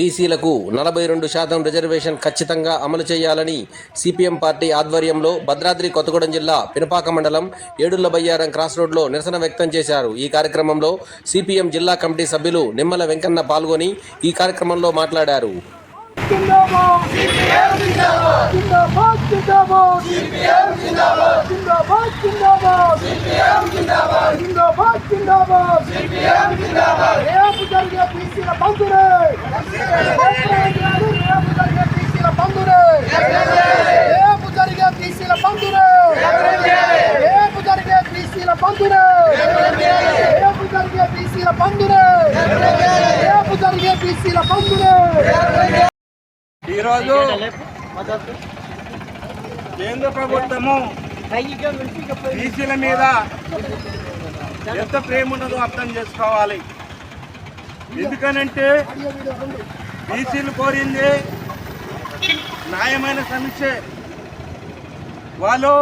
బీసీలకు నలభై రెండు శాతం రిజర్వేషన్ ఖచ్చితంగా అమలు చేయాలని సిపిఎం పార్టీ ఆధ్వర్యంలో భద్రాద్రి కొత్తగూడెం జిల్లా పినపాక మండలం ఏడుళ్ళబయ్యారం క్రాస్ రోడ్లో నిరసన వ్యక్తం చేశారు ఈ కార్యక్రమంలో సిపిఎం జిల్లా కమిటీ సభ్యులు నిమ్మల వెంకన్న పాల్గొని ఈ కార్యక్రమంలో మాట్లాడారు జిందాబాద్ జిందాబాద్ జిందాబాద్ జిందాబాద్ జిందాబాద్ జిందాబాద్! జిందాబాద్! జిందాబాద్! రేపు జరిగే బీసీల బంధురే! రేపు జరిగే బీసీల బంధురే! రేపు జరిగే బీసీల బంధురే! రేపు జరిగే బీసీల బంధురే! రేపు జరిగే బీసీల బంధురే! రేపు జరిగే బీసీల బంధురే ఈరోజు కేంద్ర ప్రభుత్వము బీసీల మీద ఎంత ప్రేమ ఉన్నదో అర్థం చేసుకోవాలి. ఎందుకనంటే బీసీలు కోరింది న్యాయమైన సమస్య వాళ్ళు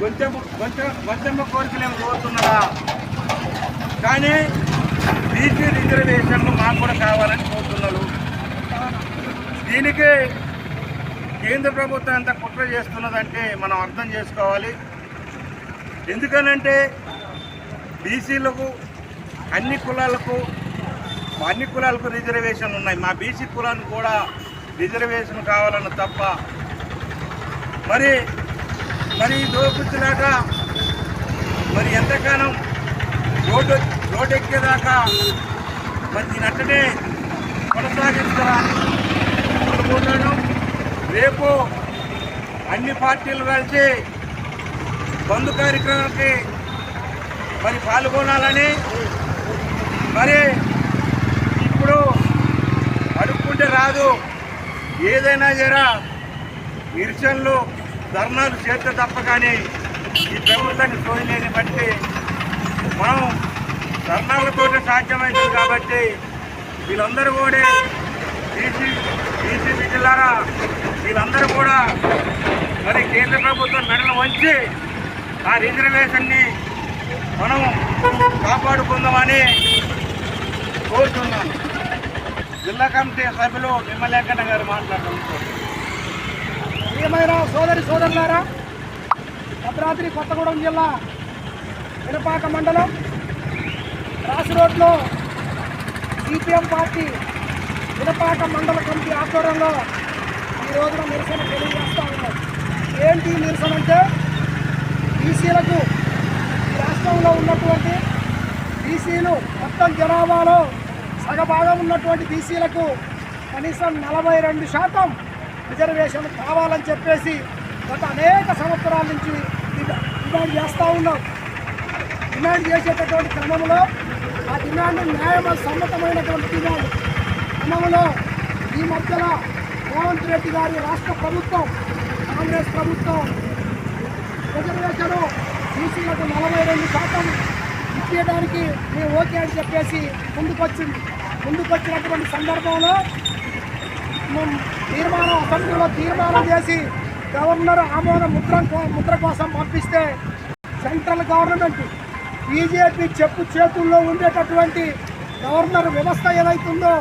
కొంచెం కొంచెం కొంచెం కోరికలేమో కోరుతున్నారా? కానీ బీసీ రిజర్వేషన్లు మాకు కూడా కావాలని కోరుతున్నారు. దీనికి కేంద్ర ప్రభుత్వం ఎంత కుట్ర చేస్తున్నదంటే మనం అర్థం చేసుకోవాలి. ఎందుకనంటే బీసీలకు అన్ని కులాలకు అన్ని కులాలకు రిజర్వేషన్ ఉన్నాయి. మా బీసీ కులానికి కూడా రిజర్వేషన్ కావాలని తప్ప మరి మరి ఈ మరి ఎంతకాలం రోడ్డు రోడ్డు ఎక్కేదాకా మరి దీని అట్టనే కొనసాగించాలని రేపు అన్ని పార్టీలు కలిసి బంధు కార్యక్రమానికి మరి పాల్గొనాలని మరి ఇప్పుడు అడుక్కుంటే రాదు. ఏదైనా జరా నిరసనలు ధర్నాలు చేస్తే తప్ప కానీ ఈ ప్రభుత్వాన్ని సోయలేని బట్టి మనం ధర్నాలతో సాధ్యమైంది కాబట్టి వీళ్ళందరూ కూడా బీసీ బీసీ బిడ్డలారా వీళ్ళందరూ కూడా మరి కేంద్ర ప్రభుత్వం మెడలు వంచి ఆ రిజర్వేషన్ని మనం కాపాడుకుందామని కోరుతున్నాను. జిల్లా కమిటీ సభ్యులు నిమ్మలేకన్న గారు మాట్లాడుతున్నారు ఏమైనా సోదరి సోదరులారా భద్రాద్రి కొత్తగూడెం జిల్లా వినపాక మండలం రాసి రోడ్లో సిపిఎం పార్టీ వినపాక మండల కమిటీ ఆధ్వర్యంలో ఈ రోజున నిరసన తెలియజేస్తూ ఉన్నారు ఏంటి నిరసన అంటే బీసీలకు రాష్ట్రంలో ఉన్నటువంటి బీసీలు మొత్తం జనాభాలో సగభాగం ఉన్నటువంటి బీసీలకు కనీసం నలభై రెండు శాతం రిజర్వేషన్ కావాలని చెప్పేసి గత అనేక సంవత్సరాల నుంచి డిమాండ్ చేస్తూ ఉన్నాం. డిమాండ్ చేసేటటువంటి క్రమంలో ఆ డిమాండ్ న్యాయమ సమ్మతమైనటువంటి డిమాండ్. క్రమంలో ఈ మధ్యన రేవంత్ రెడ్డి గారి రాష్ట్ర ప్రభుత్వం కాంగ్రెస్ ప్రభుత్వం రిజర్వేషను బీసీలకు నలభై రెండు శాతం ఇచ్చేయడానికి మేము ఓకే అని చెప్పేసి ముందుకొచ్చింది. ముందుకొచ్చినటువంటి సందర్భంలో మేము తీర్మానం అసెంబ్లీలో తీర్మానం చేసి గవర్నర్ ఆమోద ముద్ర ముద్ర కోసం పంపిస్తే సెంట్రల్ గవర్నమెంట్ బీజేపీ చెప్పు చేతుల్లో ఉండేటటువంటి గవర్నర్ వ్యవస్థ ఏదైతుందో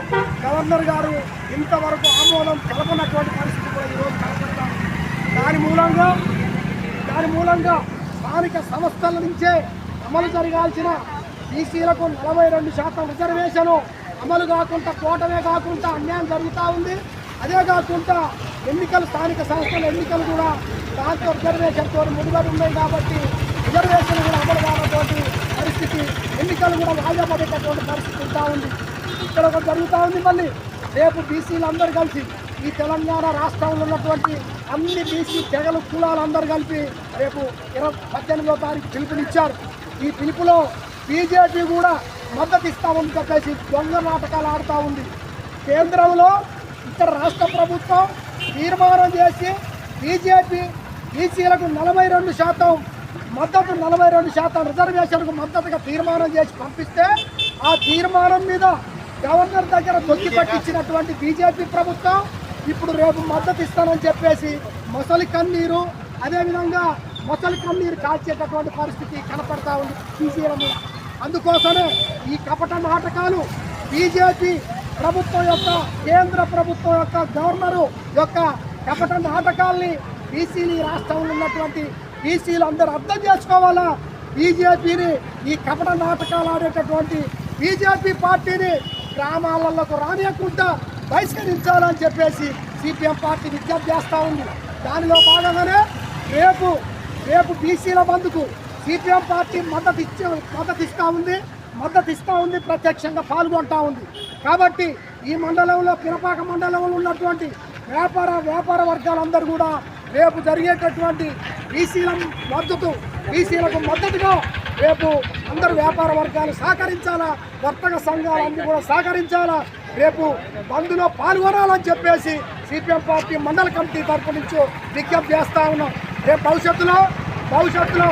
గవర్నర్ గారు ఇంతవరకు ఆమోదం తెలపనటువంటి పరిస్థితి కూడా ఈరోజు కనపడతాం దాని మూలంగా దాని మూలంగా స్థానిక సంస్థల నుంచే అమలు జరగాల్సిన బీసీలకు నలభై రెండు శాతం రిజర్వేషను అమలు కాకుండా కోటమే కాకుండా అన్యాయం జరుగుతూ ఉంది. అదే కాకుండా ఎన్నికలు స్థానిక సంస్థల ఎన్నికలు కూడా దాంతో రిజర్వేషన్తో ముడిపడి ఉన్నాయి కాబట్టి రిజర్వేషన్ కూడా అమలు కానటువంటి పరిస్థితి ఎన్నికలు కూడా వాయిదా పడేటటువంటి పరిస్థితి ఉంటా ఉంది. ఇక్కడ ఒకటి జరుగుతూ ఉంది మళ్ళీ. రేపు బీసీలు అందరూ కలిసి ఈ తెలంగాణ రాష్ట్రంలో ఉన్నటువంటి అన్ని బీసీ తెగలు కులాలు అందరూ కలిపి రేపు ఇరవై పద్దెనిమిదో తారీఖు పిలుపునిచ్చారు. ఈ పిలుపులో బీజేపీ కూడా మద్దతు ఇస్తామని చెప్పేసి దొంగ నాటకాలు ఆడుతూ ఉంది. కేంద్రంలో ఇక్కడ రాష్ట్ర ప్రభుత్వం తీర్మానం చేసి బీజేపీ బీసీలకు నలభై రెండు శాతం మద్దతు నలభై రెండు శాతం రిజర్వేషన్కు మద్దతుగా తీర్మానం చేసి పంపిస్తే ఆ తీర్మానం మీద గవర్నర్ దగ్గర తొక్కి పట్టించినటువంటి బీజేపీ ప్రభుత్వం ఇప్పుడు రేపు మద్దతు ఇస్తానని చెప్పేసి మొసలి కన్నీరు అదేవిధంగా మొసలి కన్నీరు కాల్చేటటువంటి పరిస్థితి కనపడతా ఉంది బీసీల అందుకోసమే ఈ కపట నాటకాలు బీజేపీ ప్రభుత్వం యొక్క కేంద్ర ప్రభుత్వం యొక్క గవర్నరు యొక్క కపట నాటకాల్ని బీసీలు ఈ రాష్ట్రంలో ఉన్నటువంటి బీసీలు అందరూ అర్థం చేసుకోవాలా? బీజేపీని ఈ కపట నాటకాలు ఆడేటటువంటి బీజేపీ పార్టీని గ్రామాలకు రానియకుండా బహిష్కరించాలని చెప్పేసి సిపిఎం పార్టీ విజ్ఞప్తి చేస్తూ ఉంది. దానిలో భాగంగానే రేపు రేపు బీసీల బంధుకు సిపిఎం పార్టీ మద్దతు ఇచ్చే మద్దతు ఇస్తూ ఉంది. మద్దతు ఇస్తూ ఉంది ప్రత్యక్షంగా పాల్గొంటా ఉంది. కాబట్టి ఈ మండలంలో పినపాక మండలంలో ఉన్నటువంటి వ్యాపార వ్యాపార వర్గాలందరూ కూడా రేపు జరిగేటటువంటి బీసీల మద్దతు బీసీలకు మద్దతుగా రేపు అందరు వ్యాపార వర్గాలు సహకరించాలా? వర్తక సంఘాలు అన్ని కూడా సహకరించాలా? రేపు బంద్లో పాల్గొనాలని చెప్పేసి సిపిఎం పార్టీ మండల కమిటీ తరపు నుంచి విజ్ఞప్తి చేస్తా ఉన్నాం. రేపు భవిష్యత్తులో భవిష్యత్తులో